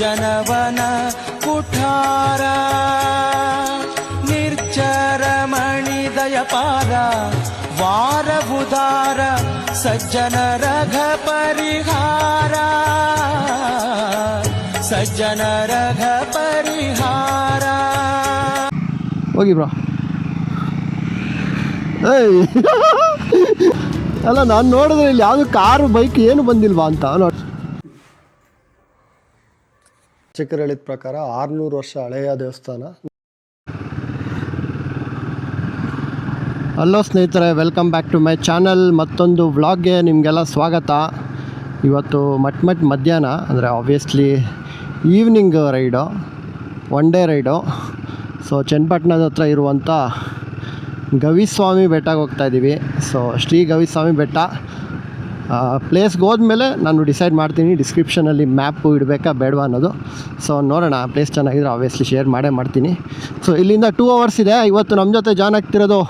ನಿರ್ಜನವನ ಕುಠಾರ ನಿರ್ಚರಮಣಿದಯ ಪಾರ ವಾರ ಉದಾರ ಸಜ್ಜನ ರಘ ಪರಿಹಾರ ಸಜ್ಜನ ರಘ ಪರಿಹಾರ ಹೋಗಿ ಬ್ರಾ. ಅಲ್ಲ, ನಾನು ನೋಡಿದ್ರೆ ಇಲ್ಲಿ ಯಾವುದು ಕಾರು, ಬೈಕ್ ಏನು ಬಂದಿಲ್ವಾ ಅಂತ. ನೋಡಿ. ಚಿಕ್ಕರು ಪ್ರಕಾರ ಆರುನೂರು ವರ್ಷ ಹಳೆಯ ದೇವಸ್ಥಾನ. ಹಲೋ ಸ್ನೇಹಿತರೆ welcome back to my channel ಮತ್ತೊಂದು ವ್ಲಾಗ್ಗೆ ನಿಮಗೆಲ್ಲ ಸ್ವಾಗತ. ಇವತ್ತು ಮಟ್ ಮಟ್ ಮಧ್ಯಾಹ್ನ, ಅಂದರೆ obviously evening ride one day ride so ಚನ್ನಪಟ್ಟಣದ ಹತ್ರ ಇರುವಂಥ ಗವಿಸ್ವಾಮಿ ಬೆಟ್ಟಕ್ಕೆ ಹೋಗ್ತಾ ಇದ್ದೀವಿ ಸೊ ಶ್ರೀ ಗವಿಸ್ವಾಮಿ ಬೆಟ್ಟ. ಪ್ಲೇಸ್ಗೆ ಹೋದ್ಮೇಲೆ ನಾನು ಡಿಸೈಡ್ ಮಾಡ್ತೀನಿ ಡಿಸ್ಕ್ರಿಪ್ಷನಲ್ಲಿ ಮ್ಯಾಪು ಇಡಬೇಕಾ ಬೇಡವಾ ಅನ್ನೋದು. ಸೊ ನೋಡೋಣ ಪ್ಲೇಸ್ ಚೆನ್ನಾಗಿದ್ರೆ ಆಬ್ವಿಯಸ್ಲಿ ಶೇರ್ ಮಾಡೇ ಮಾಡ್ತೀನಿ. ಸೊ ಇಲ್ಲಿಂದ ಟೂ ಅವರ್ಸ್ ಇದೆ. ಇವತ್ತು ನಮ್ಮ ಜೊತೆ ಜಾಯ್ನ್ ಆಗ್ತಿರೋದು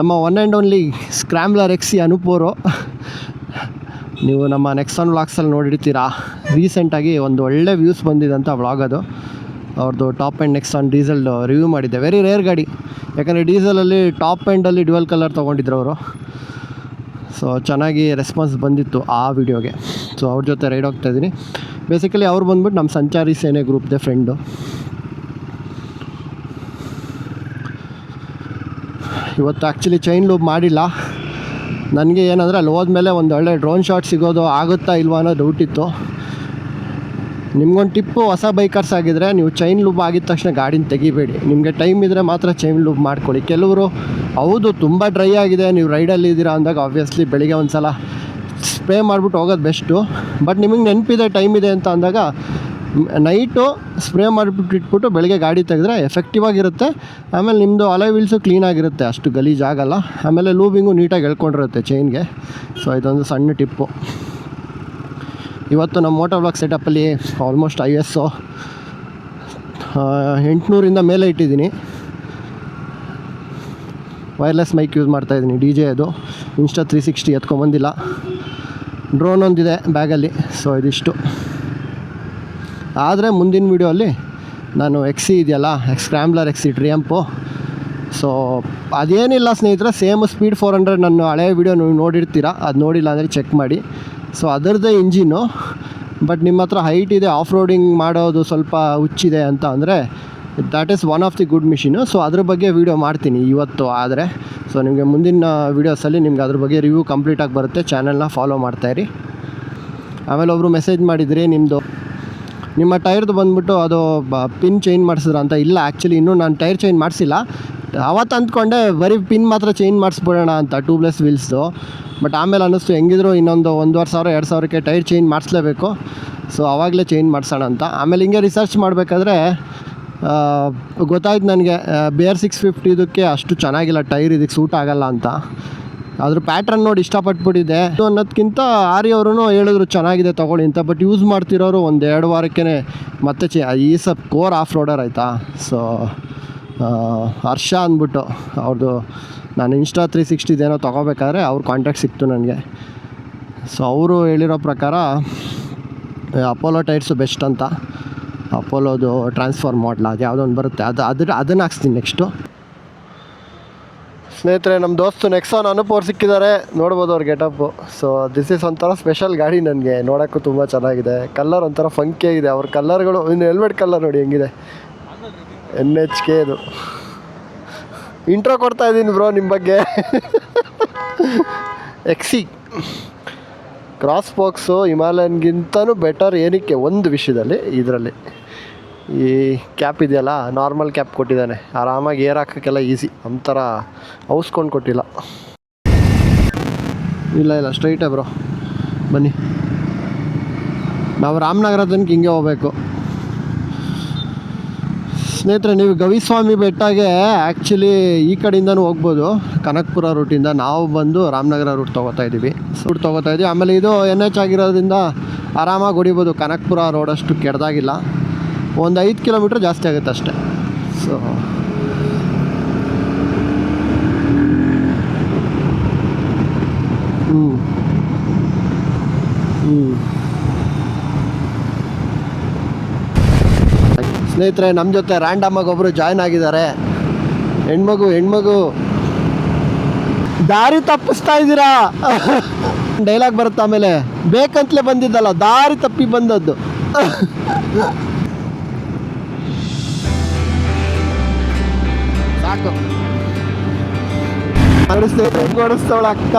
ನಮ್ಮ one and only scrambler XC ಅನುಪೋರು ನೀವು ನಮ್ಮ ನೆಕ್ಸಾನ್ ವ್ಲಾಗ್ಸಲ್ಲಿ ನೋಡಿರ್ತೀರಾ. ರೀಸೆಂಟಾಗಿ ಒಂದು ಒಳ್ಳೆ ವ್ಯೂಸ್ ಬಂದಿದೆ ಅಂತ ವ್ಲಾಗ್ ಅದು. ಅವ್ರದ್ದು top end Nexon diesel review ಮಾಡಿದ್ದೆ. ವೆರಿ ರೇರ್ ಗಾಡಿ. ಯಾಕಂದರೆ ಡೀಸೆಲಲ್ಲಿ ಟಾಪ್ ಆ್ಯಂಡಲ್ಲಿ ಡ್ಯುವೆಲ್ ಕಲರ್ ತೊಗೊಂಡಿದ್ರು ಅವರು. ಸೊ ಚೆನ್ನಾಗಿ ರೆಸ್ಪಾನ್ಸ್ ಬಂದಿತ್ತು ಆ ವಿಡಿಯೋಗೆ ಸೊ ಅವ್ರ ಜೊತೆ ರೈಡ್ ಹೋಗ್ತಾ ಇದ್ದೀನಿ. ಬೇಸಿಕಲಿ ಅವ್ರು ಬಂದ್ಬಿಟ್ಟು ನಮ್ಮ ಸಂಚಾರಿ ಸೇನೆ ಗ್ರೂಪ್ದೆ ಫ್ರೆಂಡು ಇವತ್ತು ಆ್ಯಕ್ಚುಲಿ ಚೈನ್ ಲೂಪ್ ಮಾಡಿಲ್ಲ. ನನಗೆ ಏನಂದರೆ ಅಲ್ಲಿ ಹೋದ್ಮೇಲೆ ಒಂದು ಒಳ್ಳೆ ಡ್ರೋನ್ ಶಾಟ್ ಸಿಗೋದು ಆಗುತ್ತಾ ಇಲ್ವಾ ಅನ್ನೋ ಡೌಟ್ ಇತ್ತು. ನಿಮ್ಗೊಂದು ಟಿಪ್ಪು ಹೊಸ ಬೈಕರ್ಸ್ ಆಗಿದ್ದರೆ ನೀವು ಚೈನ್ ಲೂಪ್ ಆಗಿದ ತಕ್ಷಣ ಗಾಡಿನ ತೆಗಿಬೇಡಿ. ನಿಮಗೆ ಟೈಮ್ ಇದ್ದರೆ ಮಾತ್ರ ಚೈನ್ ಲೂಪ್ ಮಾಡ್ಕೊಳ್ಳಿ. ಕೆಲವರು ಹೌದು, ತುಂಬ ಡ್ರೈ ಆಗಿದೆ. ನೀವು ರೈಡಲ್ಲಿ ಇದ್ದೀರಾ ಅಂದಾಗ ಆಬ್ವಿಯಸ್ಲಿ ಬೆಳಿಗ್ಗೆ ಒಂದು ಸಲ ಸ್ಪ್ರೇ ಮಾಡಿಬಿಟ್ಟು ಹೋಗೋದು ಬೆಸ್ಟು ಬಟ್ ನಿಮಗೆ ನೆನಪಿದೆ ಟೈಮ್ ಇದೆ ಅಂತ ಅಂದಾಗ ನೈಟು ಸ್ಪ್ರೇ ಮಾಡಿಬಿಟ್ಟು ಇಟ್ಬಿಟ್ಟು ಬೆಳಗ್ಗೆ ಗಾಡಿ ತೆಗೆದ್ರೆ ಎಫೆಕ್ಟಿವ್ ಆಗಿರುತ್ತೆ. ಆಮೇಲೆ ನಿಮ್ಮದು ಅಲೈ ವೀಲ್ಸು ಕ್ಲೀನಾಗಿರುತ್ತೆ ಅಷ್ಟು ಗಲೀಜಾಗಲ್ಲ ಆಮೇಲೆ ಲೂಬಿಂಗು ನೀಟಾಗಿ ಎಳ್ಕೊಂಡಿರುತ್ತೆ ಚೈನ್ಗೆ ಸೊ ಇದೊಂದು ಸಣ್ಣ ಟಿಪ್ಪು. ಇವತ್ತು ನಮ್ಮ ಮೋಟರ್ ಬ್ಲಾಕ್ ಸೆಟಪ್ಪಲ್ಲಿ ಆಲ್ಮೋಸ್ಟ್ ಐ ಎಸ್ ಎಂಟುನೂರಿಂದ ಮೇಲೆ ಇಟ್ಟಿದ್ದೀನಿ. ವೈರ್ಲೆಸ್ ಮೈಕ್ ಯೂಸ್ ಮಾಡ್ತಾಯಿದ್ದೀನಿ ಡಿ ಜೆ ಅದು. ಇನ್ಸ್ಟಾ ತ್ರೀ ಸಿಕ್ಸ್ಟಿ ಎತ್ಕೊಂಬಂದಿಲ್ಲ ಡ್ರೋನ್ ಒಂದಿದೆ ಬ್ಯಾಗಲ್ಲಿ ಸೊ ಇದಿಷ್ಟು. ಆದರೆ ಮುಂದಿನ ವೀಡಿಯೋಲ್ಲಿ ನಾನು ಎಕ್ಸಿ ಇದೆಯಲ್ಲ ಸ್ಕ್ರ್ಯಾಮ್ಲರ್ ಎಕ್ಸಿ ಟ್ರಿಯಂಪು ಸೊ ಅದೇನಿಲ್ಲ ಸ್ನೇಹಿತರೆ ಸೇಮ್ ಸ್ಪೀಡ್ ಫೋರ್ ಹಂಡ್ರೆಡ್ ನನ್ನ ಹಳೆಯ ವೀಡಿಯೋ ನೀವು ನೋಡಿರ್ತೀರ, ಅದು ನೋಡಿಲ್ಲ ಅಂದರೆ ಚೆಕ್ ಮಾಡಿ. ಸೊ ಅದರದ್ದೇ ಇಂಜಿನ್ನು ಬಟ್ ನಿಮ್ಮ ಹತ್ರ ಹೈಟ್ ಇದೆ ಆಫ್ ರೋಡಿಂಗ್ ಮಾಡೋದು ಸ್ವಲ್ಪ ಹುಚ್ಚಿದೆ ಅಂತ ಅಂದರೆ that is one of the good machine so ಅದ್ರ ಬಗ್ಗೆ ವೀಡಿಯೋ ಮಾಡ್ತೀನಿ ಇವತ್ತು ಆದರೆ. ಸೊ ನಿಮಗೆ ಮುಂದಿನ ವೀಡಿಯೋಸಲ್ಲಿ ನಿಮ್ಗೆ ಅದ್ರ ಬಗ್ಗೆ ರಿವ್ಯೂ ಕಂಪ್ಲೀಟಾಗಿ ಬರುತ್ತೆ. ಚಾನಲ್ನ ಫಾಲೋ ಮಾಡ್ತಾಯಿರಿ ಆಮೇಲೆ ಒಬ್ಬರು ಮೆಸೇಜ್ ಮಾಡಿದ್ರಿ ನಿಮ್ಮದು ನಿಮ್ಮ ಟೈರ್ದು ಬಂದ್ಬಿಟ್ಟು ಅದು ಬ ಪಿನ್ ಚೇಂಜ್ ಮಾಡಿಸಿದ್ರ ಅಂತ. ಇಲ್ಲ ಆ್ಯಕ್ಚುಲಿ ಇನ್ನೂ ನಾನು ಟೈರ್ ಚೇಂಜ್ ಮಾಡಿಸಿಲ್ಲ. ಅವತ್ತು ಅಂದ್ಕೊಂಡೆ ಬರೀ ಪಿನ್ ಮಾತ್ರ ಚೇಂಜ್ ಮಾಡಿಸ್ಬಿಡೋಣ ಅಂತ ಟೂಬ್ಲೆಸ್ ವೀಲ್ಸ್ದು ಬಟ್ ಆಮೇಲೆ ಅನ್ನಿಸ್ತು, ಹೆಂಗಿದ್ರು ಇನ್ನೊಂದು ಒಂದೂವರೆ ಸಾವಿರ, ಎರಡು ಸಾವಿರಕ್ಕೆ ಟೈರ್ ಚೇಂಜ್ ಮಾಡಿಸ್ಲೇಬೇಕು. ಸೊ ಆವಾಗಲೇ ಚೇಂಜ್ ಮಾಡಿಸೋಣ ಅಂತ. ಆಮೇಲೆ ಹಿಂಗೆ ರಿಸರ್ಚ್ ಮಾಡಬೇಕಾದ್ರೆ ಗೊತ್ತಾಯ್ತು ನನಗೆ. ಬೇರ್ ಸಿಕ್ಸ್ ಫಿಫ್ಟಿ ಇದಕ್ಕೆ ಅಷ್ಟು ಚೆನ್ನಾಗಿಲ್ಲ ಟೈರ್, ಇದಕ್ಕೆ ಸೂಟ್ ಆಗಲ್ಲ ಅಂತ. ಅದ್ರ ಪ್ಯಾಟ್ರನ್ ನೋಡಿ ಇಷ್ಟಪಟ್ಬಿಟ್ಟಿದೆ ಇದು ಅನ್ನೋದಕ್ಕಿಂತ ಆರಿ ಅವರು ಹೇಳಿದ್ರು, ಚೆನ್ನಾಗಿದೆ ತೊಗೊಳ್ಳಿ ಅಂತ. ಬಟ್ ಯೂಸ್ ಮಾಡ್ತಿರೋರು ಒಂದು ಎರಡು ವಾರಕ್ಕೆ ಮತ್ತೆ ಚಿ, ಈ ಸಪ್ ಕೋರ್ ಆಫ್ ರೋಡರ್ ಆಯಿತಾ ಸೊ ಹರ್ಷ ಅಂದ್ಬಿಟ್ಟು ಅವ್ರದ್ದು ನಾನು ಇನ್ಸ್ಟಾ ತ್ರೀ ಸಿಕ್ಸ್ಟಿದೇನೋ ತೊಗೋಬೇಕಾದ್ರೆ ಅವ್ರ ಕಾಂಟ್ಯಾಕ್ಟ್ ಸಿಕ್ತು ನನಗೆ. ಸೊ ಅವರು ಹೇಳಿರೋ ಪ್ರಕಾರ ಅಪೋಲೋ ಟೈರ್ಸು ಬೆಸ್ಟ್ ಅಂತ. ಅಪೋಲೋದು ಟ್ರಾನ್ಸ್ಫಾರ್ಮ್ ಮಾಡಲ ಅದು ಯಾವುದೋ ಒಂದು ಬರುತ್ತೆ. ಅದು ಅದ್ರ ಅದನ್ನು ಹಾಕ್ಸ್ತೀನಿ ನೆಕ್ಸ್ಟು ಸ್ನೇಹಿತರೆ ನಮ್ಮ ದೋಸ್ತು ನೆಕ್ಸಾನ್ ಅನುಪೋರ್ ಸಿಕ್ಕಿದ್ದಾರೆ. ನೋಡ್ಬೋದು ಅವ್ರ ಗೆಟಪ್ಪು ಸೊ ದಿಸ್ ಈಸ್ ಒಂಥರ ಸ್ಪೆಷಲ್ ಗಾಡಿ ನನಗೆ. ನೋಡೋಕ್ಕೂ ತುಂಬ ಚೆನ್ನಾಗಿದೆ. ಕಲರ್ ಒಂಥರ ಫಂಕೆ ಇದೆ ಅವ್ರ ಕಲರ್ಗಳು ಇನ್ನು ಹೆಲ್ಮೆಟ್ ಕಲರ್ ನೋಡಿ ಹೆಂಗಿದೆ. ಎನ್ ಎಚ್ ಕೆ ಇದು ಇಂಟ್ರೋ ಕೊಡ್ತಾ ಇದ್ದೀನಿ ಬ್ರೋ ನಿಮ್ಮ ಬಗ್ಗೆ. ಎಕ್ಸಿ ಕ್ರಾಸ್ ಬಾಕ್ಸು ಹಿಮಾಲಯನ್ಗಿಂತನೂ ಬೆಟರ್ ಏನಕ್ಕೆ? ಒಂದು ವಿಷಯದಲ್ಲಿ ಇದರಲ್ಲಿ. ಈ ಕ್ಯಾಪ್ ಇದೆಯಲ್ಲ ನಾರ್ಮಲ್ ಕ್ಯಾಪ್ ಕೊಟ್ಟಿದ್ದಾನೆ. ಆರಾಮಾಗಿ ಏರ್ ಹಾಕೋಕ್ಕೆಲ್ಲ ಈಸಿ ಒಂಥರ ಔಸ್ಕೊಂಡು ಕೊಟ್ಟಿಲ್ಲ. ಇಲ್ಲ ಇಲ್ಲ ಸ್ಟ್ರೈಟೇ ಬ್ರೋ ಬನ್ನಿ. ನಾವು ರಾಮನಗರ ತನಕ ಹಿಂಗೆ ಹೋಗ್ಬೇಕು. ಸ್ನೇಹಿತರೆ, ನೀವು ಗವಿಸ್ವಾಮಿ ಬೆಟ್ಟಗೆ ಆ್ಯಕ್ಚುಲಿ ಈ ಕಡೆಯಿಂದನೂ ಹೋಗ್ಬೋದು. ಕನಕಪುರ ರೂಟಿಂದ ನಾವು ಬಂದು ರಾಮನಗರ ರೂಟ್ ತೊಗೋತಾ ಇದ್ದೀವಿ. ರೂಟ್ ತೊಗೋತಾ ಇದ್ದೀವಿ. ಆಮೇಲೆ ಇದು ಎನ್ ಎಚ್ ಆಗಿರೋದ್ರಿಂದ ಆರಾಮಾಗಿ ಹೊಡಿಬೋದು. ಕನಕಪುರ ರೋಡಷ್ಟು ಕೆಡ್ದಾಗಿಲ್ಲ. ಒಂದು ಐದು ಕಿಲೋಮೀಟ್ರ್ ಜಾಸ್ತಿ ಆಗುತ್ತೆ ಅಷ್ಟೇ. ಸೊ ಹ್ಞೂ ಹ್ಞೂ ಸ್ನೇಹಿತರೆ ನಮ್ಮ ಜೊತೆ ರ್ಯಾಂಡಮ್ ಆಗಿ ಒಬ್ಬರು ಜಾಯ್ನ್ ಆಗಿದ್ದಾರೆ. ಹೆಣ್ಮಗು ಹೆಣ್ಮಗು. ದಾರಿ ತಪ್ಪಿಸ್ತಾ ಇದ್ದೀರಾ? ಡೈಲಾಗ್ ಬರುತ್ತೆ ಆಮೇಲೆ? ಬೇಕಂತಲೇ ಬಂದಿದ್ದಲ್ಲ, ದಾರಿ ತಪ್ಪಿ ಬಂದದ್ದು. ಸಾಕು. ಓಡಿಸ್ತೇವೆ ಅಕ್ಕ?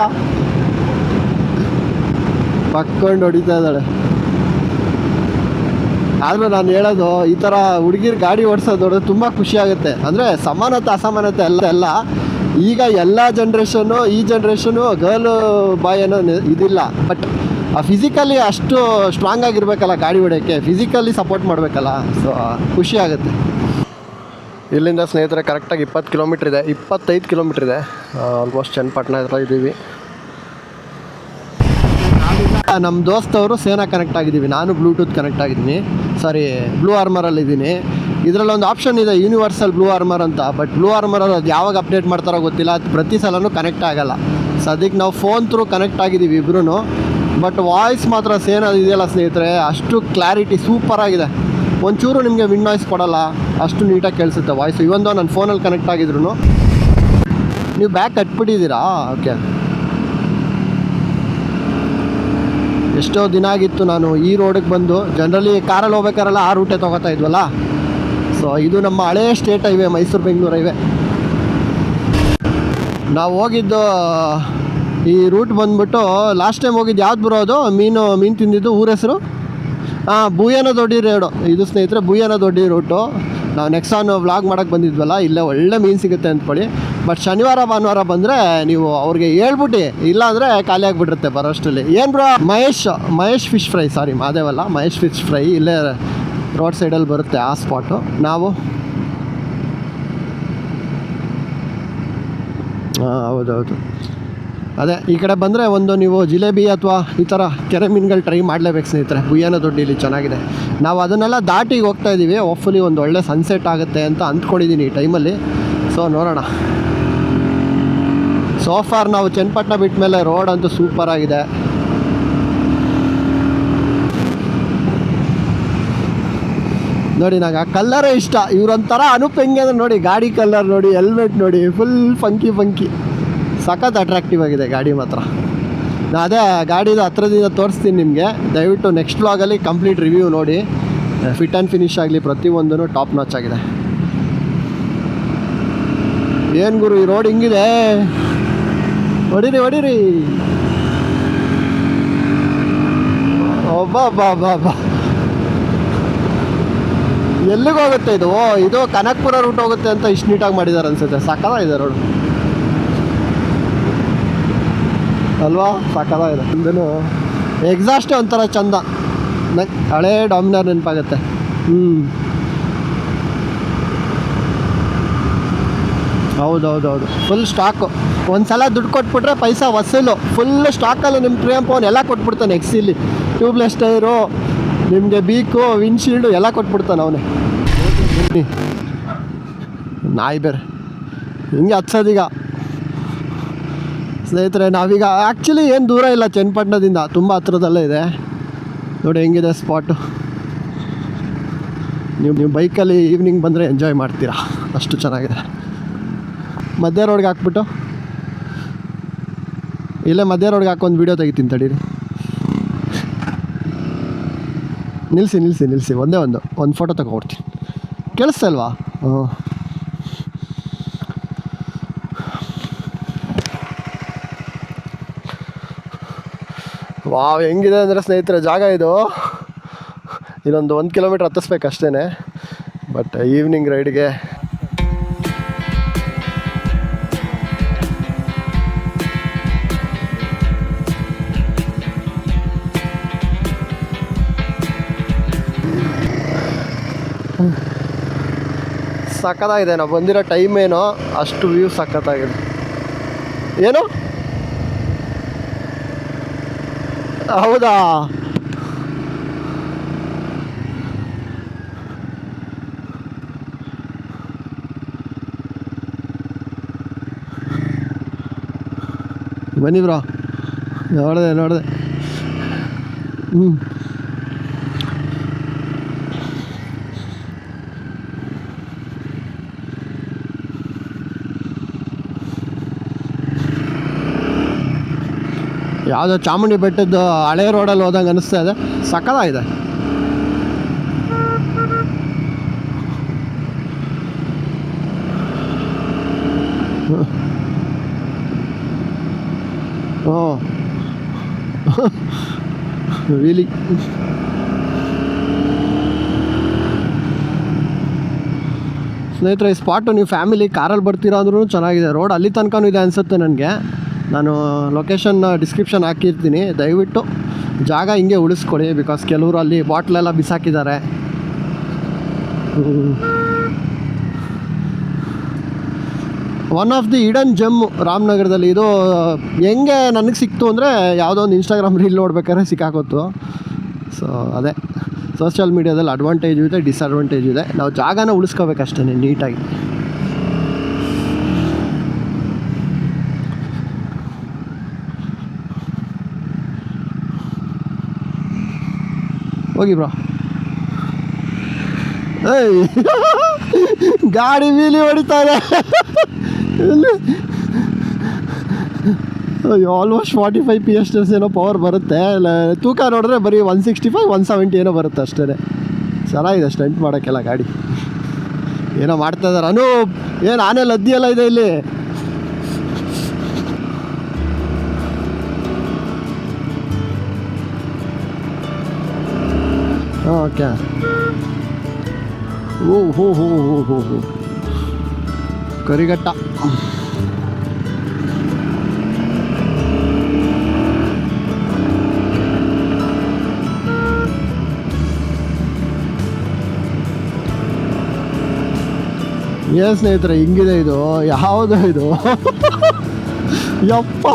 ಪಕ್ಕೊಂಡು ಹೊಡಿತಾ ಇದ್ದಾಳೆ. ಆದರೂ ನಾನು ಹೇಳೋದು ಈ ಥರ ಹುಡುಗಿರು ಗಾಡಿ ಓಡಿಸೋದು ನೋಡಿದ್ರೆ ತುಂಬ ಖುಷಿ ಆಗುತ್ತೆ. ಅಂದರೆ ಸಮಾನತೆ, ಅಸಮಾನತೆ ಎಲ್ಲ ಎಲ್ಲ. ಈಗ ಎಲ್ಲ ಜನ್ರೇಷನು ಈ ಜನ್ರೇಷನು ಗರ್ಲ್ ಬಾಯ್ ಅನ್ನೋ ಇದಿಲ್ಲ. ಬಟ್ ಆ ಫಿಸಿಕಲಿ ಅಷ್ಟು ಸ್ಟ್ರಾಂಗ್ ಆಗಿರ್ಬೇಕಲ್ಲ ಗಾಡಿ ಹೊಡೆಯೋಕ್ಕೆ. ಫಿಸಿಕಲಿ ಸಪೋರ್ಟ್ ಮಾಡಬೇಕಲ್ಲ. ಸೊ ಖುಷಿ ಆಗುತ್ತೆ. ಇಲ್ಲಿಂದ ಸ್ನೇಹಿತರೆ ಕರೆಕ್ಟಾಗಿ ಇಪ್ಪತ್ತು ಕಿಲೋಮೀಟ್ರ್ ಇದೆ. ಇಪ್ಪತ್ತೈದು ಕಿಲೋಮೀಟ್ರ್ ಇದೆ. ಆಲ್ಮೋಸ್ಟ್ ಚನ್ನಪಟ್ಟಣ ಹತ್ರ ಇದ್ದೀವಿ ನಮ್ಮ ದೋಸ್ತವರು ಸೇನಾ ಕನೆಕ್ಟ್ ಆಗಿದ್ದೀವಿ. ನಾನು ಬ್ಲೂಟೂತ್ ಕನೆಕ್ಟ್ ಆಗಿದ್ದೀನಿ. ಸಾರಿ ಬ್ಲೂ ಆರ್ಮರಲ್ಲಿ ಇದ್ದೀನಿ. ಇದರಲ್ಲಿ ಒಂದು ಆಪ್ಷನ್ ಇದೆ ಯೂನಿವರ್ಸಲ್ ಬ್ಲೂ ಆರ್ಮರ್ ಅಂತ. ಬಟ್ ಬ್ಲೂ ಆರ್ಮರ್ ಅದು ಯಾವಾಗ ಅಪ್ಡೇಟ್ ಮಾಡ್ತಾರೋ ಗೊತ್ತಿಲ್ಲ. ಅದು ಪ್ರತಿ ಸಲನೂ ಕನೆಕ್ಟ್ ಆಗಲ್ಲ. ಸದ್ಯಕ್ಕೆ ನಾವು ಫೋನ್ ಥ್ರೂ ಕನೆಕ್ಟ್ ಆಗಿದ್ದೀವಿ ಇಬ್ರು ಬಟ್ ವಾಯ್ಸ್ ಮಾತ್ರ ಸೇನಾ ಇದೆಯಲ್ಲ ಸ್ನೇಹಿತರೆ. ಅಷ್ಟು ಕ್ಲಾರಿಟಿ ಸೂಪರ್ ಆಗಿದೆ. ಒಂಚೂರು ನಿಮಗೆ ವಿನ್ ವಾಯ್ಸ್ ಕೊಡಲ್ಲ. ಅಷ್ಟು ನೀಟಾಗಿ ಕೇಳಿಸುತ್ತೆ ವಾಯ್ಸು ಇವೊಂದು ನನ್ನ ಫೋನಲ್ಲಿ ಕನೆಕ್ಟ್ ಆಗಿದ್ರು ನೀವು ಬ್ಯಾಕ್ ಕಟ್ಬಿಟ್ಟಿದ್ದೀರಾ? ಓಕೆ ಎಷ್ಟೋ ದಿನ ಆಗಿತ್ತು ನಾನು ಈ ರೋಡಿಗೆ ಬಂದು ಜನರಲಿ ಕಾರಲ್ಲಿ ಹೋಗ್ಬೇಕಾರಲ್ಲ ಆ ರೂಟೇ ತೊಗೋತಾ ಇದ್ವಲ್ಲ? ಸೊ ಇದು ನಮ್ಮ ಹಳೇ state highway Mysuru Bengaluru highway ನಾವು ಹೋಗಿದ್ದು, ಈ ರೂಟ್ ಬಂದ್ಬಿಟ್ಟು ಲಾಸ್ಟ್ ಟೈಮ್ ಹೋಗಿದ್ದು ಯಾವ್ದು ಬರೋದು ಮೀನು ಮೀನು ತಿಂದಿದ್ದು ಊರ ಹೆಸರು? ಹಾಂ ಭೂಯನ ದೊಡ್ಡಿ ರೋಡು ಇದು ಸ್ನೇಹಿತರೆ ಭೂಯನ ದೊಡ್ಡಿ ರೂಟು ನಾವು ನೆಕ್ಸಾನ್ ವ್ಲಾಗ್ ಮಾಡೋಕ್ಕೆ ಬಂದಿದ್ವಲ್ಲ, ಇಲ್ಲೇ ಒಳ್ಳೆ ಮೀನು ಸಿಗುತ್ತೆ ಅಂದ್ಕೊಳ್ಳಿ ಬಟ್ ಶನಿವಾರ, ಭಾನುವಾರ ಬಂದರೆ ನೀವು ಅವ್ರಿಗೆ ಹೇಳ್ಬಿಟ್ಟು, ಇಲ್ಲಾಂದರೆ ಖಾಲಿ ಆಗಿಬಿಟ್ಟಿರುತ್ತೆ ಬರೋಷ್ಟರಲ್ಲಿ. ಏನು bro Mahesh Mahesh fish fry sorry ಮಾದೇವಲ್ಲ. Mahesh fish fry ಇಲ್ಲೇ ರೋಡ್ ಸೈಡಲ್ಲಿ ಬರುತ್ತೆ ಆ ಸ್ಪಾಟು ನಾವು ಹಾಂ ಹೌದೌದು ಅದೇ, ಈ ಕಡೆ ಬಂದರೆ ಒಂದು ನೀವು ಜಿಲೇಬಿ ಅಥವಾ ಈ ಥರ ಕೆರೆ ಮೀನುಗಳು ಟ್ರೈ ಮಾಡಲೇಬೇಕು ಸ್ನೇಹಿತರೆ. ಭುಯ್ಯನ ದೊಡ್ಡ ಇಲ್ಲಿ ಚೆನ್ನಾಗಿದೆ. ನಾವು ಅದನ್ನೆಲ್ಲ ದಾಟಿಗೆ ಹೋಗ್ತಾ ಇದ್ದೀವಿ ಹೋಪ್ಫುಲಿ ಒಂದು ಒಳ್ಳೆ ಸನ್ಸೆಟ್ ಆಗುತ್ತೆ ಅಂತ ಅಂದ್ಕೊಂಡಿದ್ದೀನಿ ಈ ಟೈಮಲ್ಲಿ ಸೊ ನೋಡೋಣ. ಸೋಫಾರ್ ನಾವು ಚನ್ನಪಟ್ಟಣ ಬಿಟ್ಟ ಮೇಲೆ ರೋಡ್ ಅಂತೂ ಸೂಪರ್ ಆಗಿದೆ. ನೋಡಿ, ನಂಗೆ ಆ ಕಲ್ಲರೇ ಇಷ್ಟ. ಇವ್ರೊಂಥರ ಅನುಪ್ ಹೆಂಗೆ ಅಂದ್ರೆ ನೋಡಿ, ಗಾಡಿ ಕಲ್ಲರ್ ನೋಡಿ ಹೆಲ್ಮೆಟ್ ನೋಡಿ ಫುಲ್ ಫಂಕಿ ಫಂಕಿ ಸಖತ್ ಅಟ್ರಾಕ್ಟಿವ್ ಆಗಿದೆ ಗಾಡಿ ಮಾತ್ರ. ನಾ ಅದೇ ಗಾಡಿದು ಹತ್ರದಿಂದ ತೋರಿಸ್ತೀನಿ ನಿಮಗೆ. ದಯವಿಟ್ಟು ನೆಕ್ಸ್ಟ್ ವ್ಲಾಗಲ್ಲಿ ಕಂಪ್ಲೀಟ್ ರಿವ್ಯೂ ನೋಡಿ. ಫಿಟ್ ಆ್ಯಂಡ್ ಫಿನಿಶ್ ಆಗಲಿ ಪ್ರತಿಯೊಂದೂ ಟಾಪ್ ನಾಚ್ ಆಗಿದೆ. ಏನು ಗುರು, ಈ ರೋಡ್ ಹಿಂಗಿದೆ? ಹೊಡೀರಿ ಹೊಡೀರಿ. ಒಬ್ಬ ಬಾ ಬಾ ಎಲ್ಲಿಗೆ ಹೋಗುತ್ತೆ ಇದು? ಇದು ಕನಕ್ಪುರ ರೂಟ್ ಹೋಗುತ್ತೆ ಅಂತ ಇಷ್ಟು ನೀಟಾಗಿ ಮಾಡಿದ್ದಾರೆ ಅನ್ಸುತ್ತೆ. ಸಕ್ಕದಾಗಿದೆ ರೋಡ್ ಅಲ್ವಾ? ಇದೆ. ಇಂದನು ಎಕ್ಸಾಸ್ಟ್ ಒಂಥರ ಚಂದ. ನಂಗೆ ಹಳೆ ಡಾಮಿನರ್ ನೆನಪಾಗುತ್ತೆ. ಹ್ಞೂ ಹೌದೌದೌದು. ಫುಲ್ ಸ್ಟಾಕು ಒಂದು ಸಲ ದುಡ್ಡು ಕೊಟ್ಬಿಟ್ರೆ ಪೈಸಾ ವಸೂಲು. ಫುಲ್ ಸ್ಟಾಕಲ್ಲಿ ನಿಮ್ಮ ಪ್ರಿಯಂ ಫೋನ್ ಎಲ್ಲ ಕೊಟ್ಬಿಡ್ತಾನೆ ಎಕ್ಸಿಲಿ ಟ್ಯೂಬ್ಲೆಸ್ ಟೈರು ನಿಮಗೆ ಬೀಕು ವಿಂಡ್ಶೀಲ್ಡು ಎಲ್ಲ ಕೊಟ್ಬಿಡ್ತಾನೆ ಅವನೇ. ನಾಯಿ ಬೇರೆ. ಹಿಂಗೆ ಹತ್ಸೋದೀಗ ಸ್ನೇಹಿತರೆ, ನಾವೀಗ ಆ್ಯಕ್ಚುಲಿ ಏನು ದೂರ ಇಲ್ಲ, ಚನ್ನಪಟ್ಟಣದಿಂದ. ತುಂಬ ಹತ್ರದಲ್ಲೇ ಇದೆ. ನೋಡಿ ಹೆಂಗಿದೆ ಸ್ಪಾಟು ನೀವು ನೀವು ಬೈಕಲ್ಲಿ ಈವ್ನಿಂಗ್ ಬಂದರೆ ಎಂಜಾಯ್ ಮಾಡ್ತೀರಾ. ಅಷ್ಟು ಚೆನ್ನಾಗಿದೆ. ಮಧ್ಯ ರೋಡ್ಗೆ ಹಾಕ್ಬಿಟ್ಟು. ಇಲ್ಲೇ ಮಧ್ಯ ರೋಡ್ಗೆ ಹಾಕೊಂಡು ವೀಡಿಯೋ ತೆಗಿತೀನಿ ತಡೀರಿ. ನಿಲ್ಲಿಸಿ ನಿಲ್ಲಿಸಿ ನಿಲ್ಲಿಸಿ ಒಂದೇ ಒಂದು. ಒಂದು ಫೋಟೋ ತಗೊಡ್ತೀನಿ ಕೇಳಿಸ್ತಲ್ವಾ ಹ್ಞೂ ವಾವ್, ಹೆಂಗಿದೆ ಅಂದರೆ ಸ್ನೇಹಿತರೆ, ಜಾಗ ಇದು. ಇನ್ನೊಂದು ಒಂದು ಕಿಲೋಮೀಟ್ರ್ ಹತ್ತಿಸ್ಬೇಕು ಅಷ್ಟೇ ಬಟ್ ಈವ್ನಿಂಗ್ ರೈಡ್ಗೆ ಸಖತ್ತಾಗಿದೆ, ನಾವು ಬಂದಿರೋ ಟೈಮ್ ಏನೋ, ಅಷ್ಟು ವ್ಯೂ ಸಖತ್ತಾಗಿದೆ. ಏನು? ಹೌದಾ? ಬನ್ನಿ ಬ್ರೋ. ನೋಡಿದೆ ನೋಡಿದೆ. ಹ್ಞೂ ಯಾವುದೋ ಚಾಮುಂಡಿ ಬೆಟ್ಟದ್ದು ಹಳೆ ರೋಡಲ್ಲಿ ಹೋದಂಗೆ ಅನಿಸ್ತಾ ಇದೆ. ಸಕ್ಕತ್ತಾಗಿದೆ. ಹ್ಞೂ ರಿಯಲಿ ಸ್ನೇಹಿತರೆ, ಈ ಸ್ಪಾಟು ನೀವು ಫ್ಯಾಮಿಲಿ ಕಾರಲ್ಲಿ ಬರ್ತೀರಾ ಅಂದ್ರೂ ಚೆನ್ನಾಗಿದೆ. ರೋಡ್ ಅಲ್ಲಿ ತನಕನೂ ಇದೆ ಅನಿಸುತ್ತೆ ನನಗೆ. ನಾನು ಲೊಕೇಶನ್ ಡಿಸ್ಕ್ರಿಪ್ಷನ್ ಹಾಕಿರ್ತೀನಿ. ದಯವಿಟ್ಟು ಜಾಗ ಹಿಂಗೆ ಉಳಿಸ್ಕೊಡಿ ಬಿಕಾಸ್ ಕೆಲವರು ಅಲ್ಲಿ ಬಾಟ್ಲೆಲ್ಲ ಬಿಸಾಕಿದ್ದಾರೆ. One of the hidden gem ರಾಮನಗರದಲ್ಲಿ ಇದು, ಹೆಂಗೆ ನನಗೆ ಸಿಕ್ತು ಅಂದರೆ ಯಾವುದೋ ಒಂದು ಇನ್ಸ್ಟಾಗ್ರಾಮ್ ರೀಲ್ ನೋಡ್ಬೇಕಾದ್ರೆ ಸಿಕ್ಕಾಕೋತು ಸೊ ಅದೇ. ಸೋಷಿಯಲ್ ಮೀಡ್ಯಾದಲ್ಲಿ ಅಡ್ವಾಂಟೇಜು ಇದೆ ಡಿಸ್ಅಡ್ವಾಂಟೇಜು ಇದೆ. ನಾವು ಜಾಗನ ಉಳಿಸ್ಕೋಬೇಕಷ್ಟೇ ನೀಟಾಗಿ. ಹೋಗಿ ಬ್ರೋ. ಏಯ್. ಗಾಡಿ ಬೀಲಿ ಹೊಡಿತಾರೆ almost forty five P S ಏನೋ ಪವರ್ ಬರುತ್ತೆ. ತೂಕ ನೋಡಿದ್ರೆ ಬರೀ one sixty five one seventy ಏನೋ ಬರುತ್ತೆ ಅಷ್ಟೇ ಚೆನ್ನಾಗಿದೆ ಸ್ಟಂಟ್ ಮಾಡೋಕ್ಕೆಲ್ಲ ಗಾಡಿ. ಏನೋ ಮಾಡ್ತಾ ಇದ್ದಾರೆ ಅನು ಏನು ಆನೆ ಲದ್ದಿ ಎಲ್ಲ ಇದೆ ಇಲ್ಲಿ. ಓಕೆ. ಓ, ಹೋ ಹೋ ಹೋ ಹೋ ಹೋ ಕರಿಘಟ್ಟ. ಏನು ಸ್ನೇಹಿತರೆ, ಹಿಂಗಿದೆ ಇದು. ಯಾವುದೋ ಇದು. ಯಪ್ಪ.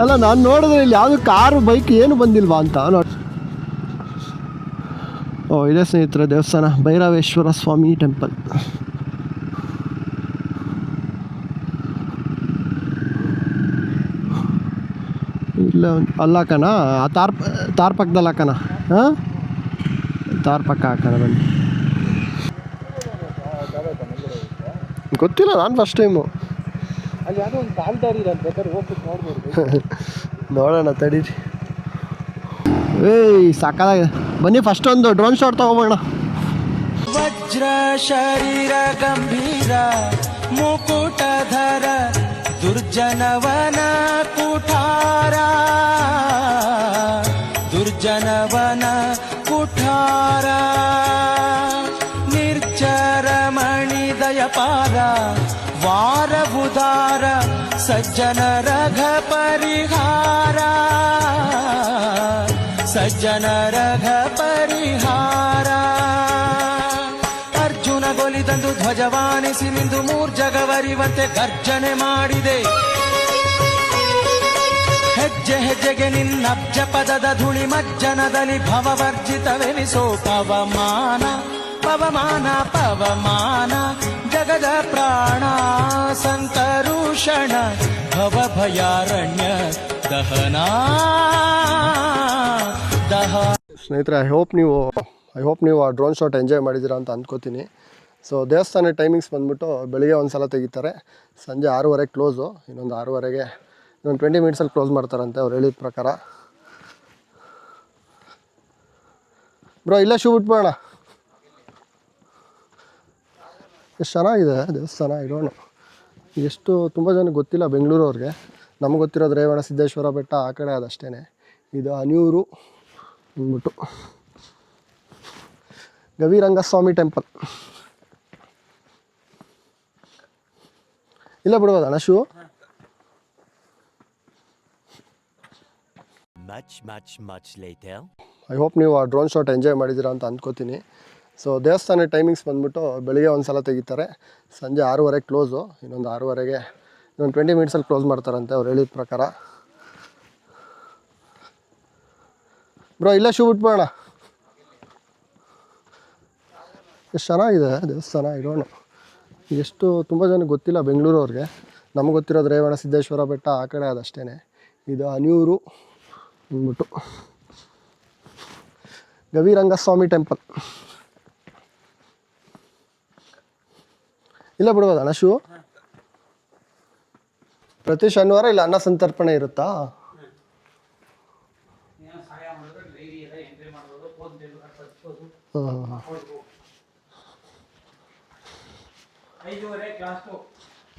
ಅಲ್ಲ, ನಾನು ನೋಡಿದ್ರೆ ಇಲ್ಲಿ ಯಾವುದು ಕಾರು, ಬೈಕ್ ಏನು ಬಂದಿಲ್ವಾ ಅಂತ? ನೋಡಿ. ಇದೆ ಸ್ನೇಹಿತರ ದೇವಸ್ಥಾನ ಭೈರವೇಶ್ವರ ಸ್ವಾಮಿ ಟೆಂಪಲ್. ಇಲ್ಲ ಅಲ್ಲಾಕನ ಆ ತಾರ್ ತಾರ್ ಪಕ್ಕದಲ್ಲ ಕಣ ಹಾಂ? ತಾರ್ ಪಕ್ಕ ಹಾಕಣ ಬನ್ನಿ. ಗೊತ್ತಿಲ್ಲ ನಾನು ಫಸ್ಟ್ ಟೈಮು ಅಲ್ಲಿ ನೋಡೋಣ ತಡೀರಿ. ಏಯ್ ಸಾಕಾಗಿದೆ. ಬನ್ನಿ ಫಸ್ಟ್ ಒಂದು ಡ್ರೋನ್ ಶಾಟ್ ತಗೋಬೋಣ. ವಜ್ರ ಶರೀರ ಗಂಭೀರ ಮುಕುಟಧರ ದುರ್ಜನವನ ಕುಠಾರ. ದುರ್ಜನವನ ಕುಠಾರ. ನಿರ್ಜರ ಮಣಿದಯ ಪಾರ ಬುಧಾರ ಸಜ್ಜನ ರಘ ಪರಿಹಾರ. ಸಜ್ಜನ ರಘ ಪರಿಹಾರ. ಅರ್ಜುನ ಗೊಲಿದಂದು ಧ್ವಜವಾನಿಸಿ ನಿಂದು ಮೂರ್ಜಗವರಿವಂತೆ ಗರ್ಜನೆ ಮಾಡಿದೆ. ಹೆಜ್ಜೆ ಹೆಜ್ಜೆಗೆ ನಿನ್ನಬ್ಜ ಪದದ ಧೂಳಿ ಮಜ್ಜನದಲ್ಲಿ ಭವವರ್ಜಿತವೆನಿಸೋ ಪವಮಾನ ಪವಮಾನ ಪವಮಾನ. ಜಗದ ಪ್ರಾಣ ಸಂತರುಷಣ ಭವ ಭಯಾರಣ್ಯ ದಹನ. ದಹ. ಸ್ನೇಹಿತರೆ ಐ ಹೋಪ್ ನೀವು ಐ ಹೋಪ್ ನೀವು ಆ ಡ್ರೋನ್ ಶಾಟ್ ಎಂಜಾಯ್ ಮಾಡಿದ್ದೀರಾ ಅಂತ ಅಂದ್ಕೋತೀನಿ. ಸೊ ದೇವಸ್ಥಾನ ಟೈಮಿಂಗ್ಸ್ ಬಂದ್ಬಿಟ್ಟು ಬೆಳಿಗ್ಗೆ ಒಂದು ಸಲ ತೆಗಿತಾರೆ. ಸಂಜೆ ಆರೂವರೆಗೆ ಕ್ಲೋಸು ಇನ್ನೊಂದು ಆರೂವರೆಗೆ ಇನ್ನೊಂದು ಟ್ವೆಂಟಿ ಮಿನಿಟ್ಸಲ್ಲಿ ಕ್ಲೋಸ್ ಮಾಡ್ತಾರಂತೆ ಅವ್ರು ಹೇಳಿದ ಪ್ರಕಾರ. ಬ್ರೋ ಇಲ್ಲೇ ಶೂ ಬಿಟ್ಬೋಣ ಎಷ್ಟು ಚೆನ್ನಾಗಿದೆ ದೇವಸ್ಥಾನ ಇರೋಣ ಎಷ್ಟು ತುಂಬ ಜನಕ್ಕೆ ಗೊತ್ತಿಲ್ಲ ಬೆಂಗಳೂರು ನಮ್ಗೆ ನಮಗೆ ಗೊತ್ತಿರೋದು ರೇವಣ ಸಿದ್ದೇಶ್ವರ ಬೆಟ್ಟ ಆ ಕಡೆ ಅದಷ್ಟೇ ಇದು ಅನಿಯೂರು ಅಂದ್ಬಿಟ್ಟು. ಗವಿರಂಗಸ್ವಾಮಿ ಟೆಂಪಲ್ ಇಲ್ಲ ಬಿಡ್ಬೋದಣ್ಣ so much much much later. I hope ನೀವು ಆ ಡ್ರೋನ್ ಶಾಟ್ ಎಂಜಾಯ್ ಮಾಡಿದ್ದೀರಾ ಅಂತ ಅಂದ್ಕೋತೀನಿ. ಸೊ ದೇವಸ್ಥಾನ ಟೈಮಿಂಗ್ಸ್ ಬಂದ್ಬಿಟ್ಟು ಬೆಳಿಗ್ಗೆ ಒಂದು ಸಲ ತೆಗಿತಾರೆ. ಸಂಜೆ ಆರೂವರೆಗೆ ಕ್ಲೋಸು ಇನ್ನೊಂದು ಆರೂವರೆಗೆ, ಇನ್ನೊಂದು ಟ್ವೆಂಟಿ ಮಿನಿಟ್ಸಲ್ಲಿ ಕ್ಲೋಸ್ ಮಾಡ್ತಾರಂತೆ ಅವ್ರು ಹೇಳಿದ ಪ್ರಕಾರ. ಬ್ರೋ ಇಲ್ಲೇ ಶೂ ಬಿಟ್ಬೋಣ ಎಷ್ಟು ಚೆನ್ನಾಗಿದೆ ದೇವಸ್ಥಾನ ಇರೋಣ ಎಷ್ಟು ತುಂಬ ಜನಕ್ಕೆ ಗೊತ್ತಿಲ್ಲ ಬೆಂಗಳೂರು ಅವ್ರಿಗೆ. ನಮಗೆ ಗೊತ್ತಿರೋದು ರೇವಣ, ಸಿದ್ದೇಶ್ವರ ಬೆಟ್ಟ, ಆ ಕಡೆ ಅದಷ್ಟೇ ಇದು ಅನಿಯೂರು ಅಂದ್ಬಿಟ್ಟು ಗವಿರಂಗಸ್ವಾಮಿ ಟೆಂಪಲ್ ಇಲ್ಲ ಬಿಡ್ಬೋದಣ್ಣ ಶೂ ಪ್ರತಿ ಶನಿವಾರ ಇಲ್ಲ, ಅನ್ನ ಸಂತರ್ಪಣೆ ಇರುತ್ತಾ?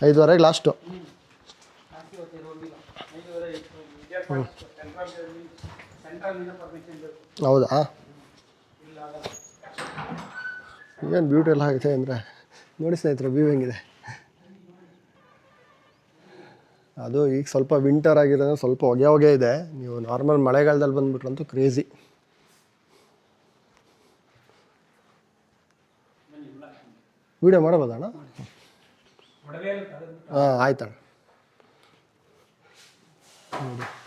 ಐದುವರೆಗೆ ಲಾಸ್ಟು. ಹೌದಾ? ಏನು ಬ್ಯೂಟಿ ಎಲ್ಲ ಆಗಿದೆ ಅಂದರೆ? ನೋಡಿ ಸ್ನೇಹಿತರೆ ವ್ಯೂ ಹೆಂಗಿದೆ. ಅದು ಈಗ ಸ್ವಲ್ಪ ವಿಂಟರ್ ಆಗಿರೋದ್ರೆ ಸ್ವಲ್ಪ ಹೊಗೆ ಹೊಗೆ ಇದೆ. ನೀವು ನಾರ್ಮಲ್ ಮಳೆಗಾಲದಲ್ಲಿ ಬಂದ್ಬಿಟ್ರಂತೂ ಕ್ರೇಜಿ ವಿಡಿಯೋ ಮಾಡಬೋದಣ್ಣ ಹಾಂ ಆಯ್ತಣ್ಣ. ಉದ್ಭವ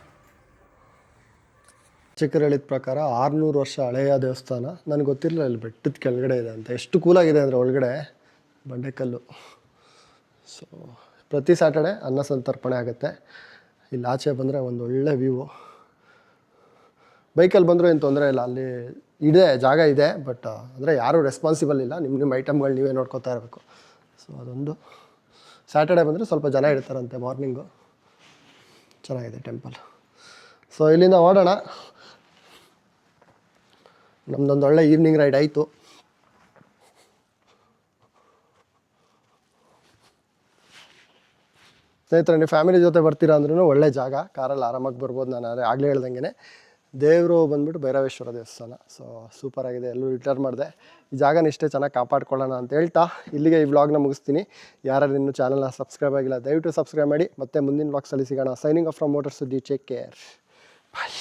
ಚಿಕ್ಕರು ಹೇಳಿದ ಪ್ರಕಾರ ಆರುನೂರು ವರ್ಷ ಹಳೆಯ ದೇವಸ್ಥಾನ. ನನಗೆ ಗೊತ್ತಿರಲಿಲ್ಲ ಇಲ್ಲಿ ಬೆಟ್ಟದ ಕೆಳಗಡೆ ಇದೆ ಅಂತ. ಎಷ್ಟು ಕೂಲಾಗಿದೆ ಅಂದರೆ ಒಳಗಡೆ ಬಂಡೆಕಲ್ಲು. ಸೊ ಪ್ರತಿ ಸ್ಯಾಟರ್ಡೆ ಅನ್ನ ಸಂತರ್ಪಣೆ ಆಗುತ್ತೆ. ಇಲ್ಲಿ ಆಚೆ ಬಂದರೆ ಒಂದು ಒಳ್ಳೆ ವ್ಯೂ ಬೈಕಲ್ಲಿ ಬಂದರೂ ಏನು ತೊಂದರೆ ಇಲ್ಲ. ಅಲ್ಲಿ ಇದೆ, ಜಾಗ ಇದೆ ಬಟ್ ಅಂದರೆ ಯಾರೂ ರೆಸ್ಪಾನ್ಸಿಬಲ್ ಇಲ್ಲ. ನಿಮ್ಮ ನಿಮ್ಮ ಐಟಮ್ಗಳು ನೀವೇ ನೋಡ್ಕೋತಾ ಇರಬೇಕು. ಸೊ ಅದೊಂದು. ಸ್ಯಾಟರ್ಡೆ ಬಂದರೆ ಸ್ವಲ್ಪ ಜನ ಇಡ್ತಾರಂತೆ ಮಾರ್ನಿಂಗು ಚೆನ್ನಾಗಿದೆ ಟೆಂಪಲ್ ಸೊ ಇಲ್ಲಿಂದ ಹೊರಡೋಣ ನಮ್ಮದೊಂದು ಒಳ್ಳೆ ಈವ್ನಿಂಗ್ ರೈಡ್ ಆಯಿತು. ಸ್ನೇಹಿತರೆ, ನೀವು ಫ್ಯಾಮಿಲಿ ಜೊತೆ ಬರ್ತೀರಾ ಅಂದ್ರೂ ಒಳ್ಳೆ ಜಾಗ. ಕಾರಲ್ಲಿ ಆರಾಮಾಗಿ ಬರ್ಬೋದು. ನಾನು ಆಗಲೇ ಹೇಳ್ದಂಗೆ ದೇವರು ಬಂದ್ಬಿಟ್ಟು ಭೈರವೇಶ್ವರ ದೇವಸ್ಥಾನ. ಸೊ ಸೂಪರ್ ಆಗಿದೆ. ಎಲ್ಲರೂ ರಿಟರ್ನ್ ಮಾಡಿದೆ. ಈ ಜಾಗನ ಇಷ್ಟೇ ಚೆನ್ನಾಗಿ ಕಾಪಾಡ್ಕೊಳ್ಳೋಣ ಅಂತ ಹೇಳ್ತಾ ಇಲ್ಲಿಗೆ ಈ ವ್ಲಾಗ್ನ ಮುಗಿಸ್ತೀನಿ. ಯಾರು ಇನ್ನೂ ಚಾನಲ್ನ ಸಬ್ಸ್ಕ್ರೈಬ್ ಆಗಿಲ್ಲ, ದಯವಿಟ್ಟು ಸಬ್ಸ್ಕ್ರೈಬ್ ಮಾಡಿ. ಮತ್ತೆ ಮುಂದಿನ ವ್ಲಾಗ್ಸಲ್ಲಿ ಸಿಗೋಣ. Signing off from motor Suddi check care bye